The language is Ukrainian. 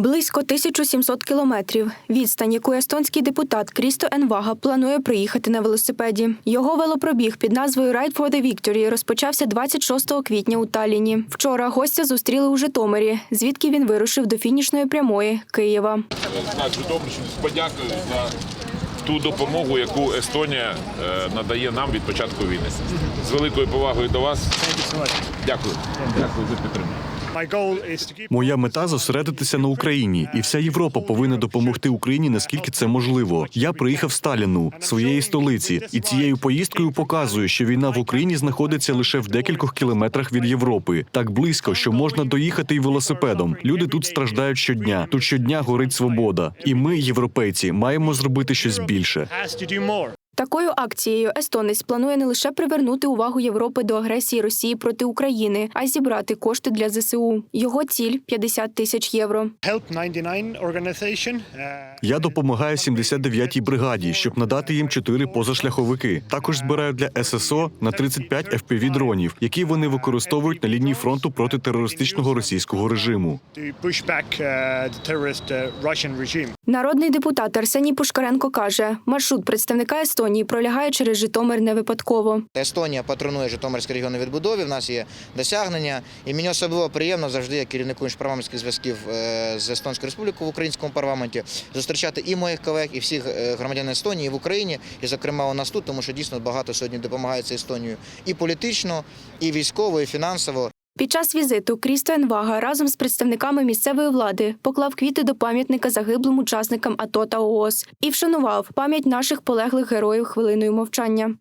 Близько 1700 кілометрів. Відстань, яку естонський депутат Крісто Енвага планує проїхати на велосипеді. Його велопробіг під назвою Ride for the Victory розпочався 26 квітня у Талліні. Вчора гостя зустріли у Житомирі, звідки він вирушив до фінішної прямої Києва. з за ту допомогу, яку Естонія е, надає нам від початку війни. З великою повагою до вас. Дякую. Дякую за підтримку. Моя мета зосередитися на Україні, і вся Європа повинна допомогти Україні наскільки це можливо. Я приїхав з Таліну, своєї столиці, і цією поїздкою показую, що війна в Україні знаходиться лише в декількох кілометрах від Європи, так близько, що можна доїхати й велосипедом. Люди тут страждають щодня. Тут щодня горить свобода. І ми, європейці, маємо зробити щось більше. Такою акцією естонець планує не лише привернути увагу Європи до агресії Росії проти України, а й зібрати кошти для ЗСУ. Його ціль 50 тисяч євро. Help 99 uh, Я допомагаю 79-й бригаді, щоб надати їм чотири позашляховики. Також збираю для ССО на 35 fpv дронів, які вони використовують на лінії фронту проти терористичного російського режиму. Народний депутат Арсеній Пушкаренко каже, маршрут представника Естонії пролягає через Житомир не випадково. Естонія патронує Житомирський регіон відбудові. В нас є досягнення, і мені особливо приємно завжди як керівнику міжпарламентських зв'язків е, з Естонською Республікою в українському парламенті зустрічати і моїх колег, і всіх е, громадян Естонії в Україні, і зокрема у нас тут, тому що дійсно багато сьогодні допомагається Естонію і політично, і військово, і фінансово. Під час візиту Крістоен Вага разом з представниками місцевої влади поклав квіти до пам'ятника загиблим учасникам АТО та ООС і вшанував пам'ять наших полеглих героїв хвилиною мовчання.